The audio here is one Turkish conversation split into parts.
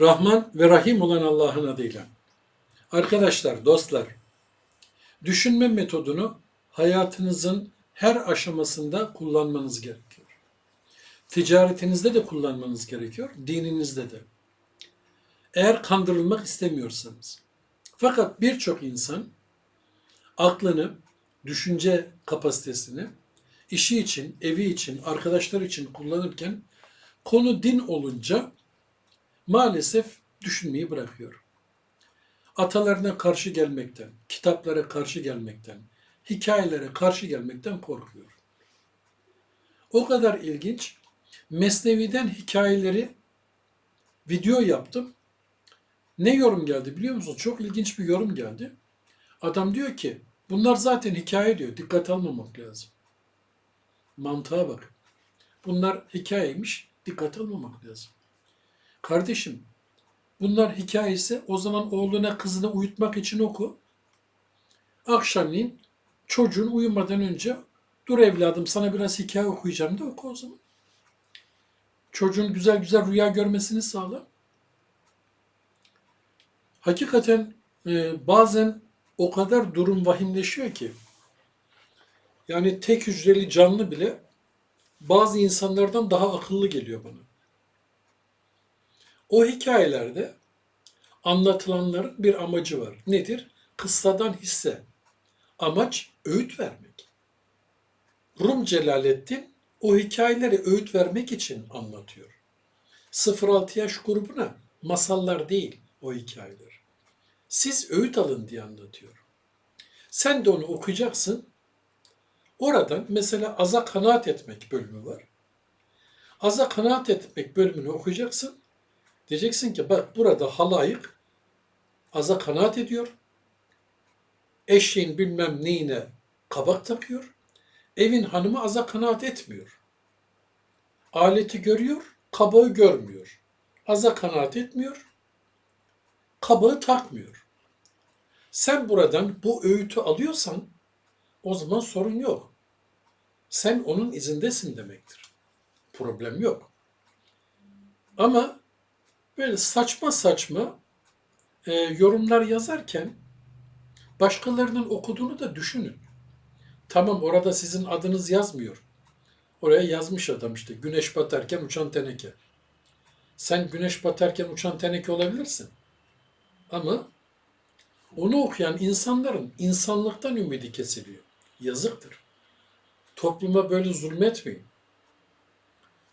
Rahman ve Rahim olan Allah'ın adıyla. Arkadaşlar, dostlar, düşünme metodunu hayatınızın her aşamasında kullanmanız gerekiyor. Ticaretinizde de kullanmanız gerekiyor, dininizde de. Eğer kandırılmak istemiyorsanız. Fakat birçok insan aklını, düşünce kapasitesini işi için, evi için, arkadaşlar için kullanırken konu din olunca maalesef düşünmeyi bırakıyor. Atalarına karşı gelmekten, kitaplara karşı gelmekten, hikayelere karşı gelmekten korkuyor. O kadar ilginç. Mesnevi'den hikayeleri video yaptım. Ne yorum geldi biliyor musunuz? Çok ilginç bir yorum geldi. Adam diyor ki bunlar zaten hikaye diyor. Dikkat almamak lazım. Mantığa bak. Bunlar hikayeymiş. Dikkat almamak lazım. Kardeşim bunlar hikayesi o zaman oğluna kızını uyutmak için oku. Akşamleyin çocuğun uyumadan önce dur evladım sana biraz hikaye okuyacağım da oku o zaman. Çocuğun güzel güzel rüya görmesini sağla. Hakikaten e, bazen o kadar durum vahimleşiyor ki yani tek hücreli canlı bile bazı insanlardan daha akıllı geliyor bana. O hikayelerde anlatılanların bir amacı var. Nedir? Kıssadan hisse. Amaç öğüt vermek. Rum Celalettin o hikayeleri öğüt vermek için anlatıyor. 0-6 yaş grubuna masallar değil o hikayeler. Siz öğüt alın diye anlatıyor. Sen de onu okuyacaksın. Oradan mesela aza kanaat etmek bölümü var. Aza kanaat etmek bölümünü okuyacaksın. Diyeceksin ki bak burada halayık aza kanaat ediyor. Eşeğin bilmem neyine kabak takıyor. Evin hanımı aza kanaat etmiyor. Aleti görüyor, kabağı görmüyor. Aza kanaat etmiyor, kabağı takmıyor. Sen buradan bu öğütü alıyorsan o zaman sorun yok. Sen onun izindesin demektir. Problem yok. Ama böyle saçma saçma e, yorumlar yazarken başkalarının okuduğunu da düşünün. Tamam orada sizin adınız yazmıyor. Oraya yazmış adam işte güneş batarken uçan teneke. Sen güneş batarken uçan teneke olabilirsin. Ama onu okuyan insanların insanlıktan ümidi kesiliyor. Yazıktır. Topluma böyle zulmetmeyin.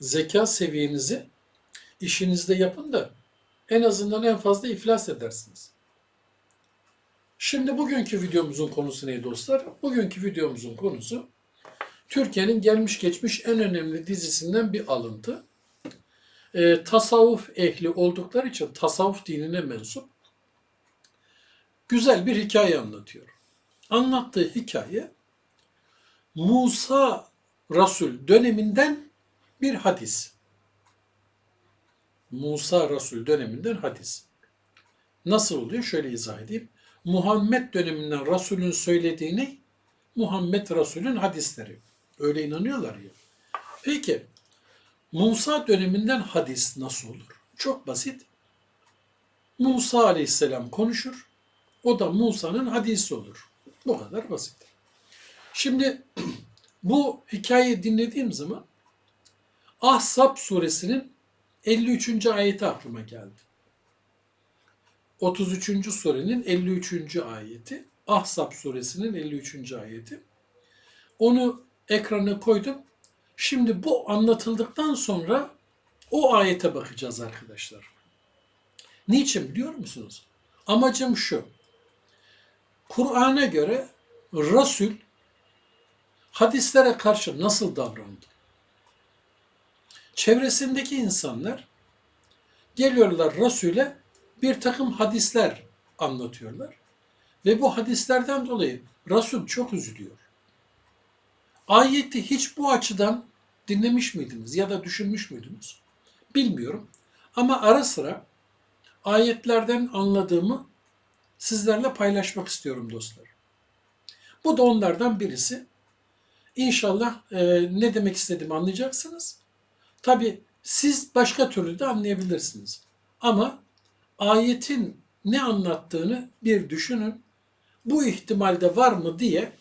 Zeka seviyenizi işinizde yapın da en azından en fazla iflas edersiniz. Şimdi bugünkü videomuzun konusu ne dostlar? Bugünkü videomuzun konusu Türkiye'nin gelmiş geçmiş en önemli dizisinden bir alıntı. Ee, tasavvuf ehli oldukları için tasavvuf dinine mensup güzel bir hikaye anlatıyor. Anlattığı hikaye Musa Resul döneminden bir hadis. Musa Resul döneminden hadis. Nasıl oluyor? Şöyle izah edeyim. Muhammed döneminden Resul'ün söylediğini Muhammed Resul'ün hadisleri. Öyle inanıyorlar ya. Peki Musa döneminden hadis nasıl olur? Çok basit. Musa aleyhisselam konuşur. O da Musa'nın hadisi olur. Bu kadar basit. Şimdi bu hikayeyi dinlediğim zaman Ahzab suresinin 53. ayeti aklıma geldi. 33. surenin 53. ayeti. Ahzab suresinin 53. ayeti. Onu ekrana koydum. Şimdi bu anlatıldıktan sonra o ayete bakacağız arkadaşlar. Niçin biliyor musunuz? Amacım şu. Kur'an'a göre Resul hadislere karşı nasıl davrandı? Çevresindeki insanlar geliyorlar Resul'e bir takım hadisler anlatıyorlar. Ve bu hadislerden dolayı Resul çok üzülüyor. Ayeti hiç bu açıdan dinlemiş miydiniz ya da düşünmüş müydünüz? Bilmiyorum. Ama ara sıra ayetlerden anladığımı sizlerle paylaşmak istiyorum dostlar. Bu da onlardan birisi. İnşallah e, ne demek istediğimi anlayacaksınız. Tabi siz başka türlü de anlayabilirsiniz. Ama ayetin ne anlattığını bir düşünün. Bu ihtimalde var mı diye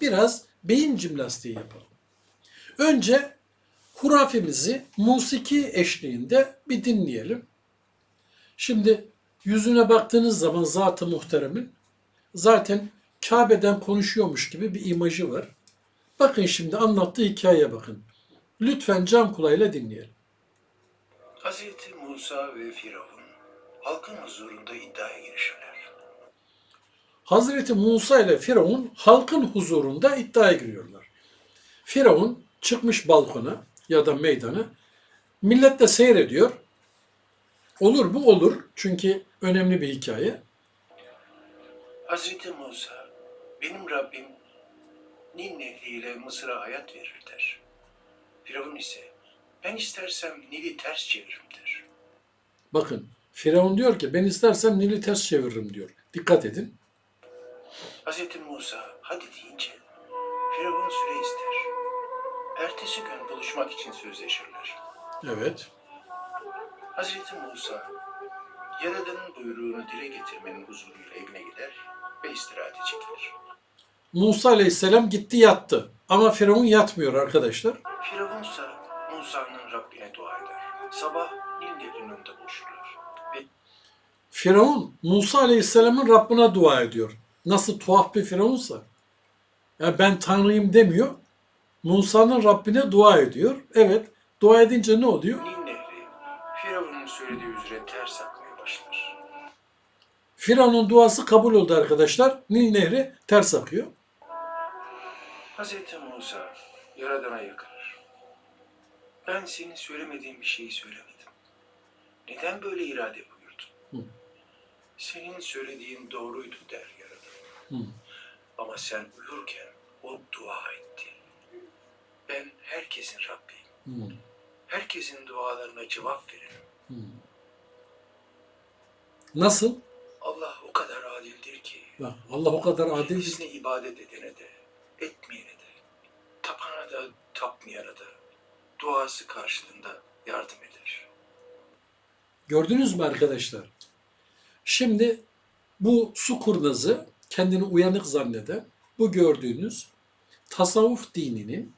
biraz beyin jimnastiği yapalım. Önce hurafemizi musiki eşliğinde bir dinleyelim. Şimdi yüzüne baktığınız zaman zat-ı muhteremin zaten Kabe'den konuşuyormuş gibi bir imajı var. Bakın şimdi anlattığı hikayeye bakın. Lütfen can kulağıyla dinleyelim. Hazreti Musa ve Firavun halkın huzurunda iddiaya girişirler. Hazreti Musa ile Firavun halkın huzurunda iddiaya giriyorlar. Firavun çıkmış balkona ya da meydana. Millet de seyrediyor. Olur bu olur. Çünkü önemli bir hikaye. Hazreti Musa, benim Rabbim Nil nehriyle Mısır'a hayat verir der. Firavun ise ben istersem Nil'i ters çeviririm der. Bakın Firavun diyor ki ben istersem Nil'i ters çeviririm diyor. Dikkat edin. Hazreti Musa hadi deyince Firavun süre ister. Ertesi gün buluşmak için sözleşirler. Evet. Hazreti Musa Yaradan'ın buyruğunu dile getirmenin huzuruyla evine gider ve istirahate çekilir. Musa aleyhisselam gitti yattı. Ama Firavun yatmıyor arkadaşlar. Firavun ise Musa'nın Rabbine dua eder. Sabah Nil Nehri'nin önünde buluşurlar. Ve Firavun Musa aleyhisselamın Rabbine dua ediyor. Nasıl tuhaf bir Firavunsa. Ya ben Tanrıyım demiyor. Musa'nın Rabbine dua ediyor. Evet. Dua edince ne oluyor? Nil Nehri Firavun'un söylediği üzere ters akmaya başlar. Firavun'un duası kabul oldu arkadaşlar. Nil Nehri ters akıyor. Hazreti Musa Yaradan'a yakınır. Ben senin söylemediğin bir şeyi söylemedim. Neden böyle irade buyurdun? Hı. Senin söylediğin doğruydu der Yaradan. Hı. Ama sen uyurken o dua etti. Ben herkesin Rabbiyim. Hmm, Herkesin dualarına cevap veririm. hmm. Nasıl? Allah o kadar adildir ki Allah o kadar adil ki. kendisine ibadet edene de, etmeyene de, tapana da, tapmayana da duası karşılığında yardım eder. Gördünüz mü arkadaşlar? Şimdi bu su kurnazı kendini uyanık zanneden bu gördüğünüz tasavvuf dininin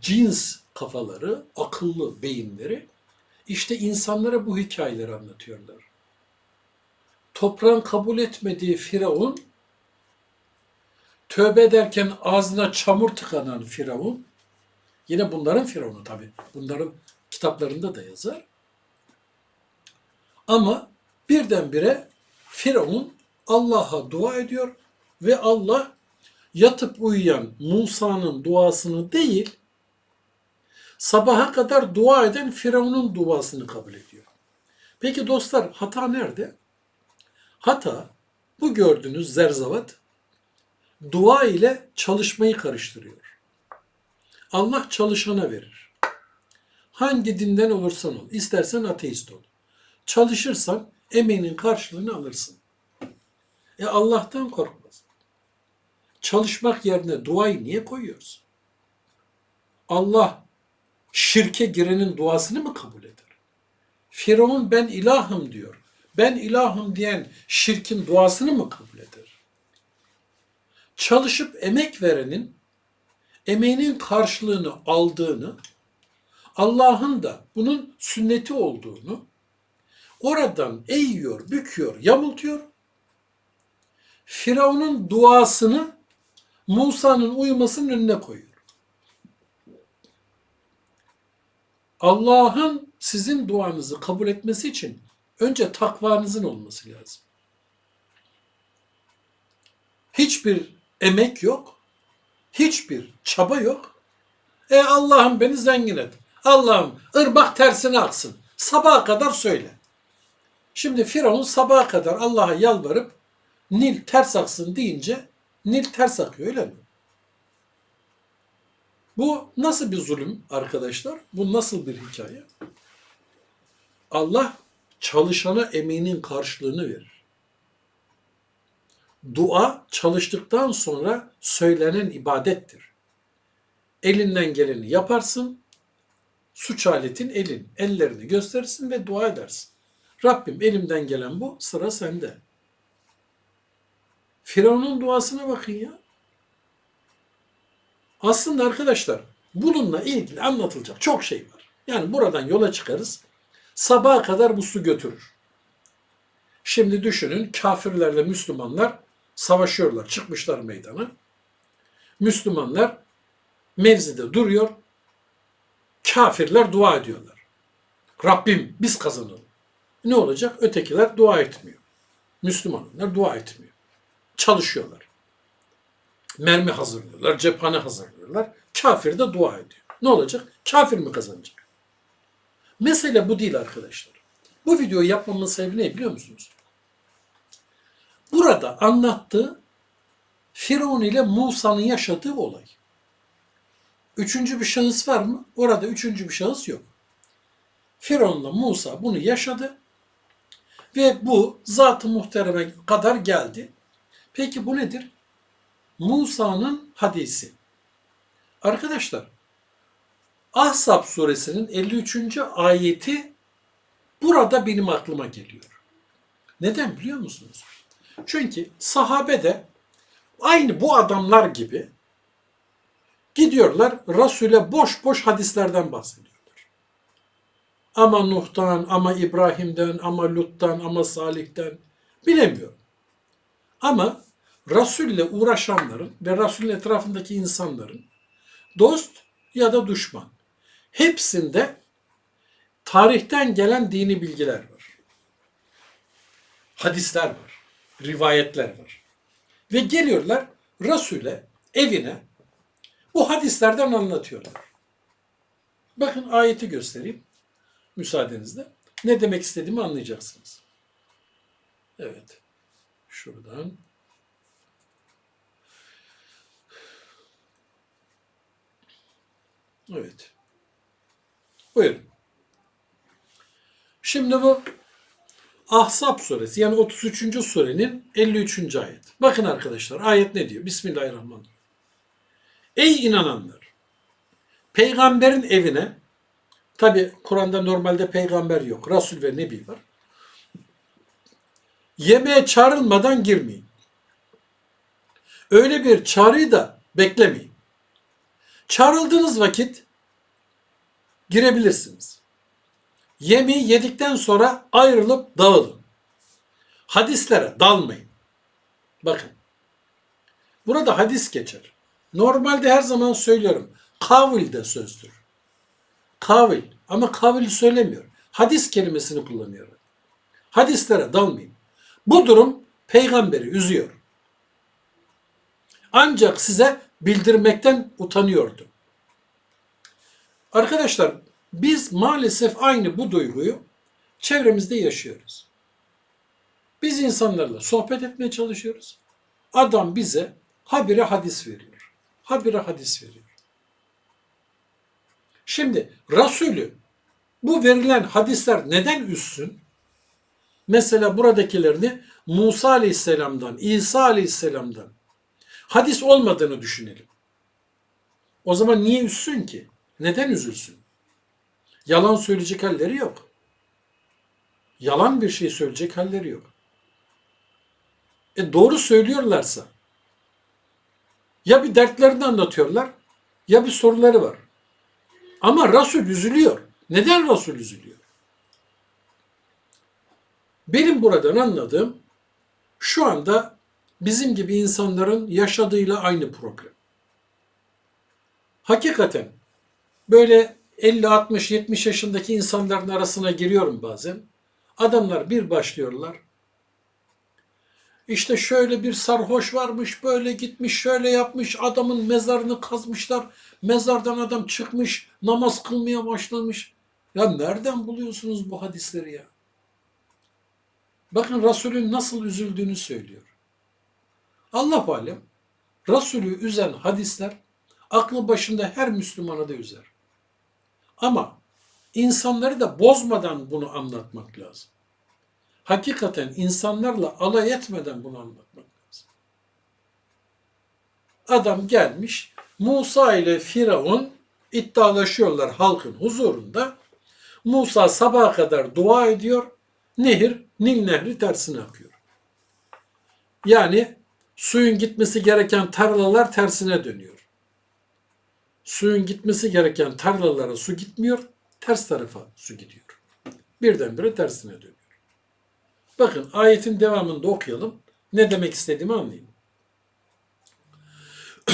cins kafaları, akıllı beyinleri işte insanlara bu hikayeleri anlatıyorlar. Toprağın kabul etmediği Firavun, tövbe ederken ağzına çamur tıkanan Firavun, yine bunların Firavunu tabi, bunların kitaplarında da yazar. Ama birdenbire Firavun Allah'a dua ediyor ve Allah yatıp uyuyan Musa'nın duasını değil, sabaha kadar dua eden Firavun'un duasını kabul ediyor. Peki dostlar hata nerede? Hata bu gördüğünüz zerzavat dua ile çalışmayı karıştırıyor. Allah çalışana verir. Hangi dinden olursan ol, istersen ateist ol. Çalışırsan emeğinin karşılığını alırsın. E Allah'tan korkmaz. Çalışmak yerine duayı niye koyuyoruz? Allah şirke girenin duasını mı kabul eder? Firavun ben ilahım diyor. Ben ilahım diyen şirkin duasını mı kabul eder? Çalışıp emek verenin emeğinin karşılığını aldığını, Allah'ın da bunun sünneti olduğunu oradan eğiyor, büküyor, yamultuyor. Firavun'un duasını Musa'nın uyumasının önüne koyuyor. Allah'ın sizin duanızı kabul etmesi için önce takvanızın olması lazım. Hiçbir emek yok, hiçbir çaba yok. E Allah'ım beni zengin et. Allah'ım ırmak tersine aksın. Sabaha kadar söyle. Şimdi Firavun sabaha kadar Allah'a yalvarıp Nil ters aksın deyince Nil ters akıyor öyle mi? Bu nasıl bir zulüm arkadaşlar? Bu nasıl bir hikaye? Allah çalışana emeğinin karşılığını verir. Dua çalıştıktan sonra söylenen ibadettir. Elinden geleni yaparsın, suç aletin elin, ellerini gösterirsin ve dua edersin. Rabbim elimden gelen bu, sıra sende. Firavun'un duasına bakın ya. Aslında arkadaşlar bununla ilgili anlatılacak çok şey var. Yani buradan yola çıkarız. Sabaha kadar bu su götürür. Şimdi düşünün kafirlerle Müslümanlar savaşıyorlar. Çıkmışlar meydana. Müslümanlar mevzide duruyor. Kafirler dua ediyorlar. Rabbim biz kazanalım. Ne olacak? Ötekiler dua etmiyor. Müslümanlar dua etmiyor. Çalışıyorlar. Mermi hazırlıyorlar, cephane hazırlıyorlar. Kafir de dua ediyor. Ne olacak? Kafir mi kazanacak? Mesele bu değil arkadaşlar. Bu videoyu yapmamın sebebi ne biliyor musunuz? Burada anlattığı Firavun ile Musa'nın yaşadığı olay. Üçüncü bir şahıs var mı? Orada üçüncü bir şahıs yok. Firavun'la Musa bunu yaşadı ve bu zat-ı muhtereme kadar geldi. Peki bu nedir? Musa'nın hadisi. Arkadaşlar, Ahzab suresinin 53. ayeti burada benim aklıma geliyor. Neden biliyor musunuz? Çünkü sahabe de aynı bu adamlar gibi gidiyorlar Resul'e boş boş hadislerden bahsediyorlar. Ama Nuh'tan, ama İbrahim'den, ama Lut'tan, ama Salih'ten bilemiyorum. Ama Resul'le uğraşanların ve Resul'ün etrafındaki insanların dost ya da düşman hepsinde tarihten gelen dini bilgiler var. Hadisler var, rivayetler var. Ve geliyorlar Resul'e, evine bu hadislerden anlatıyorlar. Bakın ayeti göstereyim müsaadenizle. Ne demek istediğimi anlayacaksınız. Evet. Şuradan. Evet. Buyurun. Şimdi bu Ahzab suresi yani 33. surenin 53. ayet. Bakın arkadaşlar ayet ne diyor? Bismillahirrahmanirrahim. Ey inananlar! Peygamberin evine tabi Kur'an'da normalde peygamber yok. Resul ve Nebi var. Yemeğe çağrılmadan girmeyin. Öyle bir çağrıyı da beklemeyin. Çağrıldığınız vakit girebilirsiniz. Yemeği yedikten sonra ayrılıp dağılın. Hadislere dalmayın. Bakın. Burada hadis geçer. Normalde her zaman söylüyorum. Kavil de sözdür. Kavil. Ama kavil söylemiyor. Hadis kelimesini kullanıyor. Hadislere dalmayın. Bu durum peygamberi üzüyor. Ancak size bildirmekten utanıyordu. Arkadaşlar biz maalesef aynı bu duyguyu çevremizde yaşıyoruz. Biz insanlarla sohbet etmeye çalışıyoruz. Adam bize habire hadis veriyor. Habire hadis veriyor. Şimdi Resulü bu verilen hadisler neden üssün? Mesela buradakilerini Musa Aleyhisselam'dan, İsa Aleyhisselam'dan hadis olmadığını düşünelim. O zaman niye üssün ki? Neden üzülsün? Yalan söyleyecek halleri yok. Yalan bir şey söyleyecek halleri yok. E doğru söylüyorlarsa ya bir dertlerini anlatıyorlar ya bir soruları var. Ama Resul üzülüyor. Neden Resul üzülüyor? Benim buradan anladığım şu anda bizim gibi insanların yaşadığıyla aynı problem. Hakikaten böyle 50, 60, 70 yaşındaki insanların arasına giriyorum bazen. Adamlar bir başlıyorlar. İşte şöyle bir sarhoş varmış, böyle gitmiş, şöyle yapmış, adamın mezarını kazmışlar. Mezardan adam çıkmış, namaz kılmaya başlamış. Ya nereden buluyorsunuz bu hadisleri ya? Bakın Resulün nasıl üzüldüğünü söylüyor. Allah alem Resulü üzen hadisler aklı başında her Müslümana da üzer. Ama insanları da bozmadan bunu anlatmak lazım. Hakikaten insanlarla alay etmeden bunu anlatmak lazım. Adam gelmiş Musa ile Firavun iddialaşıyorlar halkın huzurunda. Musa sabaha kadar dua ediyor. Nehir, Nil Nehri tersine akıyor. Yani suyun gitmesi gereken tarlalar tersine dönüyor. Suyun gitmesi gereken tarlalara su gitmiyor, ters tarafa su gidiyor. Birdenbire tersine dönüyor. Bakın ayetin devamında okuyalım. Ne demek istediğimi anlayın.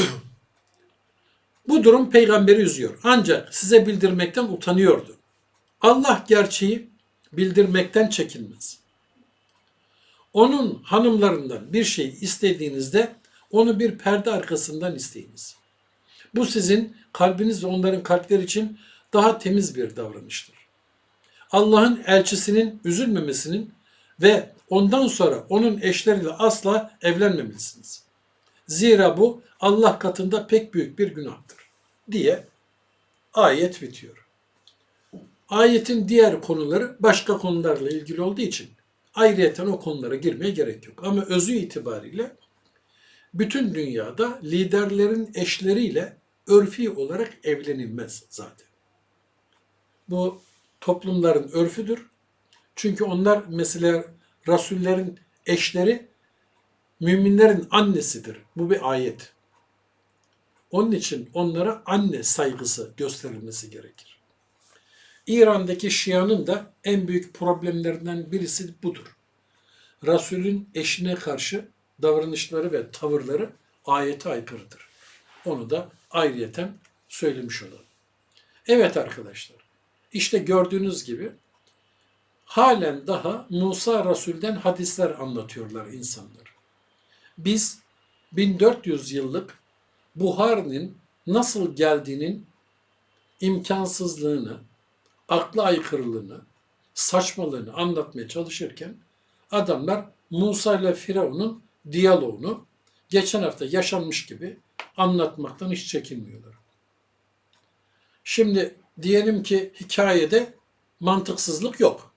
Bu durum peygamberi üzüyor. Ancak size bildirmekten utanıyordu. Allah gerçeği bildirmekten çekinmez. Onun hanımlarından bir şey istediğinizde onu bir perde arkasından isteyiniz. Bu sizin kalbiniz ve onların kalpleri için daha temiz bir davranıştır. Allah'ın elçisinin üzülmemesinin ve ondan sonra onun eşleriyle asla evlenmemelisiniz. Zira bu Allah katında pek büyük bir günahtır diye ayet bitiyor. Ayetin diğer konuları başka konularla ilgili olduğu için ayrıyeten o konulara girmeye gerek yok. Ama özü itibariyle bütün dünyada liderlerin eşleriyle örfi olarak evlenilmez zaten. Bu toplumların örfüdür. Çünkü onlar mesela rasullerin eşleri müminlerin annesidir. Bu bir ayet. Onun için onlara anne saygısı gösterilmesi gerekir. İran'daki Şia'nın da en büyük problemlerinden birisi budur. Resulün eşine karşı davranışları ve tavırları ayete aykırıdır. Onu da ayrıyeten söylemiş olalım. Evet arkadaşlar, işte gördüğünüz gibi halen daha Musa Resul'den hadisler anlatıyorlar insanlar. Biz 1400 yıllık Buhari'nin nasıl geldiğinin imkansızlığını, akla aykırılığını, saçmalığını anlatmaya çalışırken adamlar Musa ile Firavun'un diyaloğunu geçen hafta yaşanmış gibi anlatmaktan hiç çekinmiyorlar. Şimdi diyelim ki hikayede mantıksızlık yok.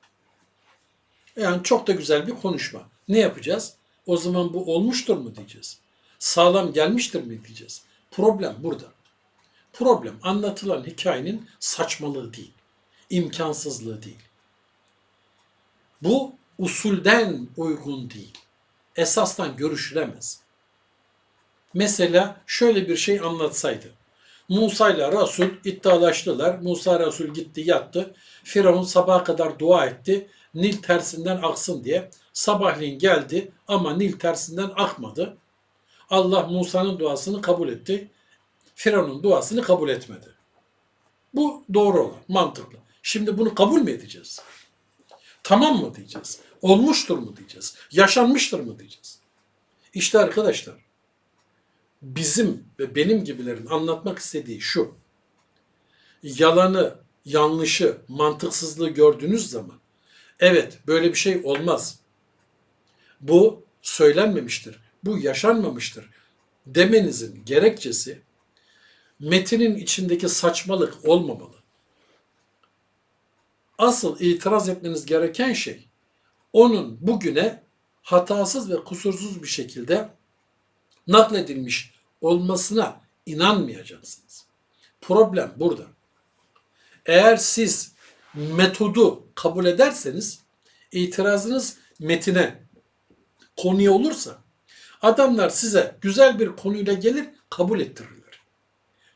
Yani çok da güzel bir konuşma. Ne yapacağız? O zaman bu olmuştur mu diyeceğiz? Sağlam gelmiştir mi diyeceğiz? Problem burada. Problem anlatılan hikayenin saçmalığı değil, imkansızlığı değil. Bu usulden uygun değil. Esastan görüşülemez. Mesela şöyle bir şey anlatsaydı. Musa ile Resul iddialaştılar. Musa Resul gitti yattı. Firavun sabaha kadar dua etti. Nil tersinden aksın diye. Sabahleyin geldi ama Nil tersinden akmadı. Allah Musa'nın duasını kabul etti. Firavun'un duasını kabul etmedi. Bu doğru olan, mantıklı. Şimdi bunu kabul mü edeceğiz? Tamam mı diyeceğiz? Olmuştur mu diyeceğiz? Yaşanmıştır mı diyeceğiz? İşte arkadaşlar, bizim ve benim gibilerin anlatmak istediği şu. Yalanı, yanlışı, mantıksızlığı gördüğünüz zaman evet böyle bir şey olmaz. Bu söylenmemiştir. Bu yaşanmamıştır demenizin gerekçesi metinin içindeki saçmalık olmamalı. Asıl itiraz etmeniz gereken şey onun bugüne hatasız ve kusursuz bir şekilde nakledilmiş olmasına inanmayacaksınız. Problem burada. Eğer siz metodu kabul ederseniz itirazınız metine, konuya olursa adamlar size güzel bir konuyla gelir kabul ettirirler.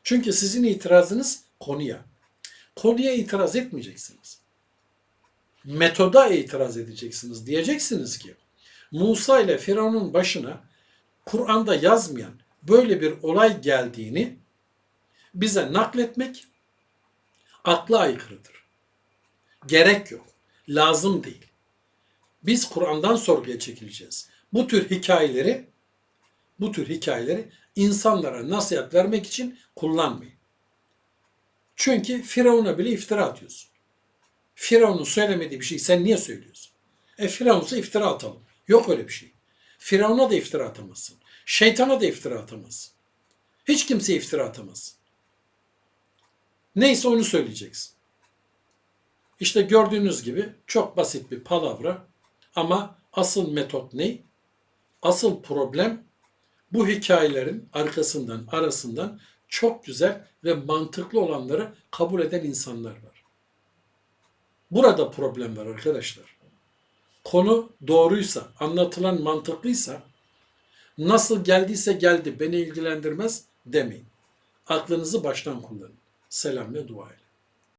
Çünkü sizin itirazınız konuya. Konuya itiraz etmeyeceksiniz. Metoda itiraz edeceksiniz. Diyeceksiniz ki Musa ile Firavun'un başına Kur'an'da yazmayan böyle bir olay geldiğini bize nakletmek akla aykırıdır. Gerek yok. Lazım değil. Biz Kur'an'dan sorguya çekileceğiz. Bu tür hikayeleri bu tür hikayeleri insanlara nasihat vermek için kullanmayın. Çünkü Firavun'a bile iftira atıyorsun. Firavun'un söylemediği bir şeyi sen niye söylüyorsun? E Firavun'sa iftira atalım. Yok öyle bir şey. Firavun'a da iftira atamazsın. Şeytana da iftira atamazsın. Hiç kimseye iftira atamazsın. Neyse onu söyleyeceksin. İşte gördüğünüz gibi çok basit bir palavra ama asıl metot ne? Asıl problem bu hikayelerin arkasından, arasından çok güzel ve mantıklı olanları kabul eden insanlar var. Burada problem var arkadaşlar. Konu doğruysa, anlatılan mantıklıysa, nasıl geldiyse geldi, beni ilgilendirmez demeyin. Aklınızı baştan kullanın. Selam ve dua ile.